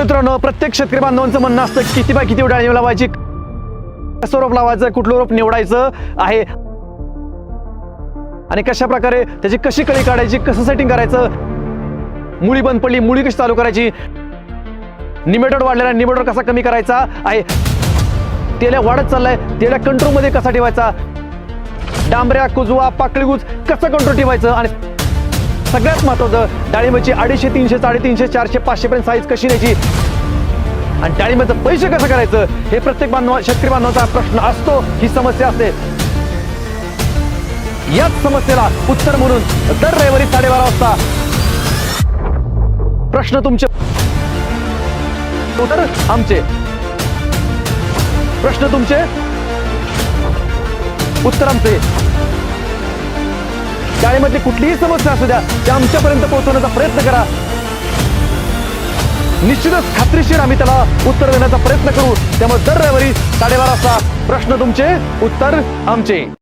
मित्रांनो प्रत्येक शेतकरी बांधवांचं म्हणणं असतं किती बाय किती डाळी लावायची? कसं रोप लावायचं कुठलं रोप निवडायचं आहे? आणि कशा प्रकारे त्याची कशी कळी काढायची कसं सेटिंग करायचं? मुळी बंद पडली मुळी कशी चालू करायची? निमेटोड वाढलेला निमेटोड कसा कमी करायचा आहे? तेल्या वाढत चाललाय तेल्या कंट्रोलमध्ये कसा ठेवायचा? डांबऱ्या कुजवा पाकळीगुज कसं कंट्रोल ठेवायचं? आणि सगळ्यात महत्वाचं डाळिंबाची अडीचशे तीनशे साडेतीनशे चारशे पाचशेपर्यंत साईज कशी न्यायची? आणि डाळिंबाचं पैसे कसं करायचं? हे प्रत्येक बांधव शेतकरी बांधवाचा प्रश्न असतो ही समस्या असते. याच समस्येला उत्तर म्हणून दर रविवारी साडेबारा वाजता. प्रश्न तुमचे. उत्तर आमचे. प्रश्न तुमचे. उत्तर आमचे. शाळेमधली कुठलीही समस्या असू द्या त्या आमच्यापर्यंत पोहोचवण्याचा प्रयत्न करा. निश्चितच खात्रीशीर आम्ही त्याला उत्तर देण्याचा प्रयत्न करू. त्यामुळे दर रविवारी साडेबारा वाजता प्रश्न तुमचे उत्तर आमचे.